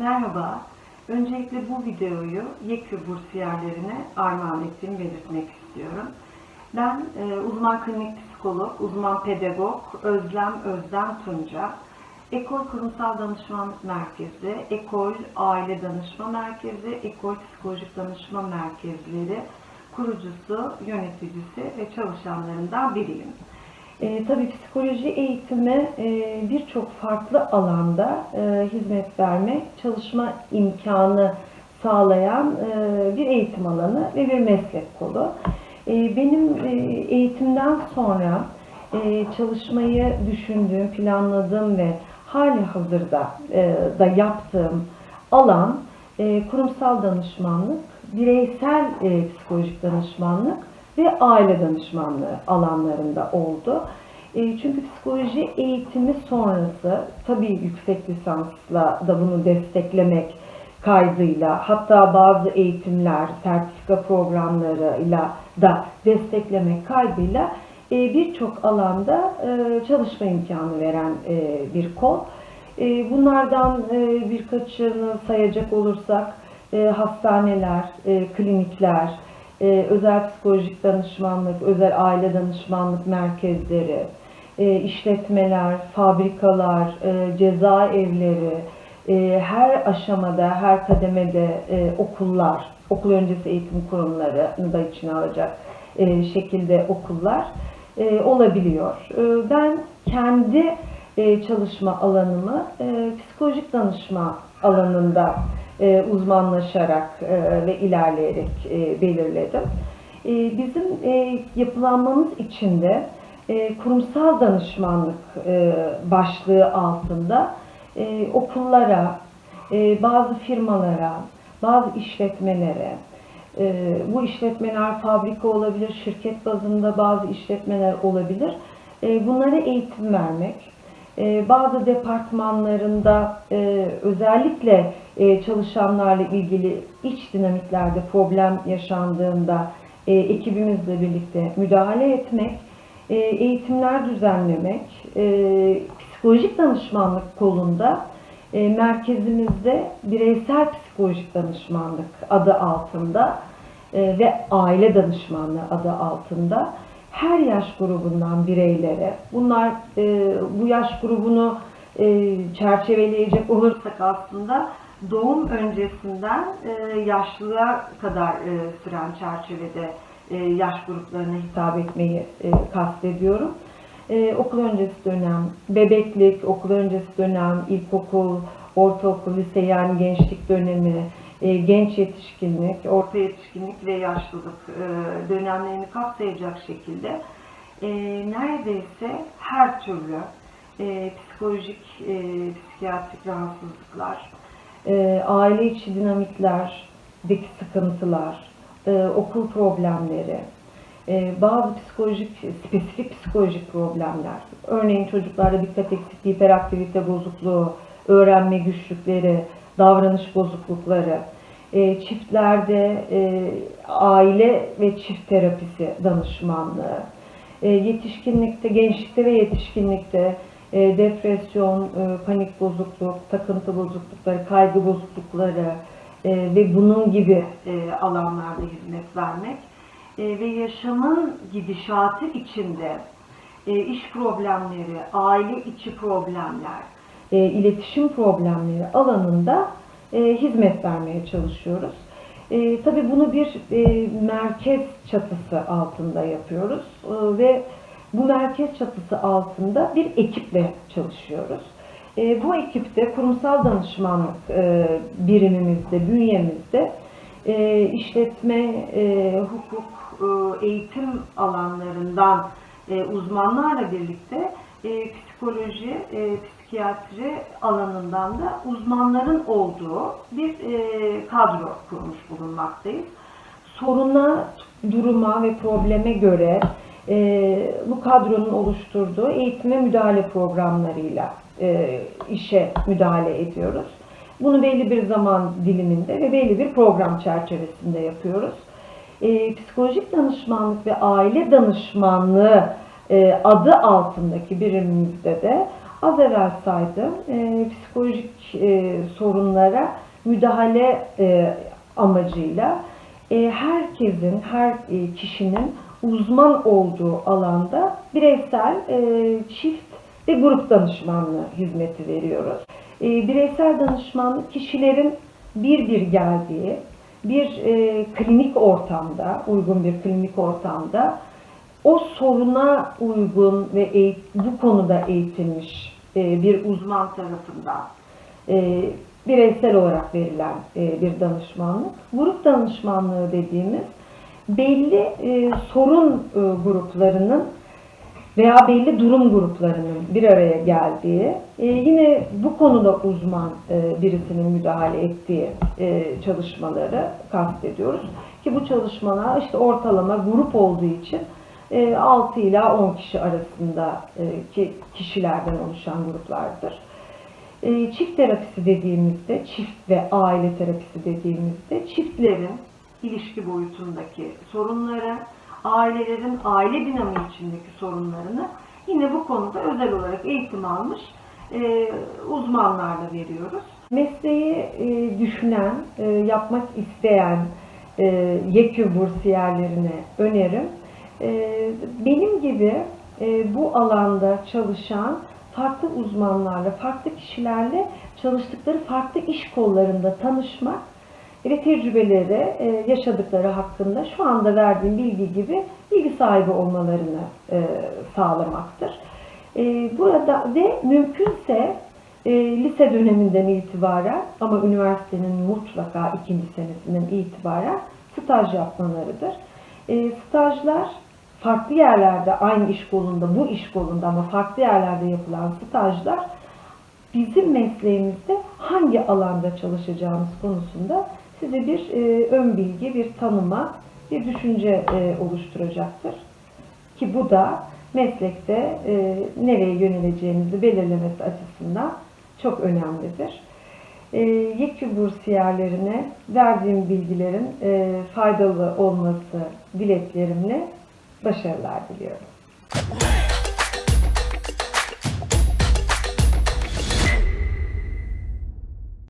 Merhaba. Öncelikle bu videoyu YEKÜ bursiyerlerine armağan ettiğimi belirtmek istiyorum. Ben e, uzman klinik psikolog, uzman pedagog Özlem Özden Tunca, Ekol Kurumsal Danışmanlık Merkezi, Ekol Aile Danışma Merkezi, Ekol Psikolojik Danışma Merkezleri kurucusu, yöneticisi ve çalışanlarından biriyim. E, tabii psikoloji eğitimi e, birçok farklı alanda e, hizmet verme, çalışma imkanı sağlayan e, bir eğitim alanı ve bir meslek kolu. E, benim e, eğitimden sonra e, çalışmayı düşündüğüm, planladığım ve hali hazırda e, da yaptığım alan e, kurumsal danışmanlık, bireysel e, psikolojik danışmanlık ve aile danışmanlığı alanlarında oldu. E, çünkü psikoloji eğitimi sonrası tabii yüksek lisansla da bunu desteklemek kaydıyla hatta bazı eğitimler, sertifika programlarıyla da desteklemek kaydıyla e, birçok alanda e, çalışma imkanı veren bir kol. Bunlardan birkaçını sayacak olursak hastaneler, klinikler, e, özel psikolojik danışmanlık, özel aile danışmanlık merkezleri, e, işletmeler, fabrikalar, e, cezaevleri, e, her aşamada, her kademede e, okullar, okul öncesi eğitim kurumlarını da içine alacak e, şekilde okullar e, olabiliyor. E, ben kendi e, çalışma alanımı e, psikolojik danışma alanında e, uzmanlaşarak e, ve ilerleyerek e, belirledim. Bizim yapılanmamız içinde kurumsal danışmanlık başlığı altında okullara, bazı firmalara, bazı işletmelere, bu işletmeler fabrika olabilir, şirket bazında bazı işletmeler olabilir. Bunlara eğitim vermek, bazı departmanlarında e, özellikle e, çalışanlarla ilgili iç dinamiklerde problem yaşandığında e, ekibimizle birlikte müdahale etmek, e, eğitimler düzenlemek, e, psikolojik danışmanlık kolunda merkezimizde bireysel psikolojik danışmanlık adı altında ve aile danışmanlığı adı altında her yaş grubundan bireylere, bunlar bu yaş grubunu e, çerçeveleyecek olursak aslında doğum öncesinden e, yaşlılığa kadar e, süren çerçevede e, yaş gruplarına hitap etmeyi e, kastediyorum. E, okul öncesi dönem, bebeklik, okul öncesi dönem, ilkokul, ortaokul, lise yani gençlik dönemi, e, genç yetişkinlik, orta yetişkinlik ve yaşlılık e, dönemlerini kapsayacak şekilde e, neredeyse her türlü e, psikolojik, e, psikiyatrik rahatsızlıklar, e, aile içi dinamiklerdeki sıkıntılar, e, okul problemleri, e, bazı psikolojik, spesifik psikolojik problemler, örneğin çocuklarda dikkat eksikliği, hiperaktivite bozukluğu, öğrenme güçlükleri, davranış bozuklukları, e, çiftlerde e, aile ve çift terapisi danışmanlığı, e, yetişkinlikte, gençlikte ve yetişkinlikte e, depresyon, e, panik bozukluk, takıntı bozuklukları, kaygı bozuklukları e, ve bunun gibi e, alanlarda hizmet vermek e, ve yaşamın gidişatı içinde e, iş problemleri, aile içi problemler, e, iletişim problemleri alanında e, hizmet vermeye çalışıyoruz. E, tabii bunu bir e, merkez çatısı altında yapıyoruz E, ve bu merkez çatısı altında bir ekiple çalışıyoruz. E, bu ekipte kurumsal danışmanlık e, birimimizde, bünyemizde e, işletme, e, hukuk, e, eğitim alanlarından e, uzmanlarla birlikte e, psikoloji, e, psikiyatri alanından da uzmanların olduğu bir e, kadro kurmuş bulunmaktayız. Soruna, duruma ve probleme göre e, bu kadronun oluşturduğu eğitim ve müdahale programlarıyla e, işe müdahale ediyoruz. Bunu belli bir zaman diliminde ve belli bir program çerçevesinde yapıyoruz. E, psikolojik danışmanlık ve aile danışmanlığı e, adı altındaki birimimizde de Az evvel saydım e, psikolojik e, sorunlara müdahale e, amacıyla e, herkesin, her e, kişinin uzman olduğu alanda bireysel, e, çift ve grup danışmanlığı hizmeti veriyoruz. E, bireysel danışmanlık kişilerin bir bir geldiği bir e, klinik ortamda, uygun bir klinik ortamda o soruna uygun ve bu konuda eğitilmiş bir uzman tarafından bireysel olarak verilen bir danışmanlık. Grup danışmanlığı dediğimiz belli e, sorun e, gruplarının veya belli durum gruplarının bir araya geldiği, e, yine bu konuda uzman e, birisinin müdahale ettiği e, çalışmaları kastediyoruz. Ki bu çalışmalar işte ortalama grup olduğu için e, 6 ila 10 kişi arasında e, ki kişilerden oluşan gruplardır. E, Çift terapisi dediğimizde, çift ve aile terapisi dediğimizde çiftlerin ilişki boyutundaki sorunları, ailelerin aile dinamiği içindeki sorunlarını yine bu konuda özel olarak eğitim almış e, uzmanlarla veriyoruz. Mesleği e, düşünen, e, yapmak isteyen e, YEKÜ bursiyerlerine önerim. E, benim gibi e, bu alanda çalışan farklı uzmanlarla, farklı kişilerle çalıştıkları farklı iş kollarında tanışmak ve tecrübeleri, e, yaşadıkları hakkında şu anda verdiğim bilgi gibi bilgi sahibi olmalarını e, sağlamaktır. E, Burada ve mümkünse lise döneminden itibaren ama üniversitenin mutlaka ikinci senesinden itibaren staj yapmalarıdır. Stajlar farklı yerlerde aynı iş kolunda, bu iş kolunda ama farklı yerlerde yapılan stajlar bizim mesleğimizde hangi alanda çalışacağımız konusunda size bir e, ön bilgi, bir tanıma, bir düşünce e, oluşturacaktır. Ki bu da meslekte e, nereye yöneleceğimizi belirlemesi açısından çok önemlidir. E, YEKÜ bursiyerlerine verdiğim bilgilerin e, faydalı olması dileklerimle başarılar diliyorum.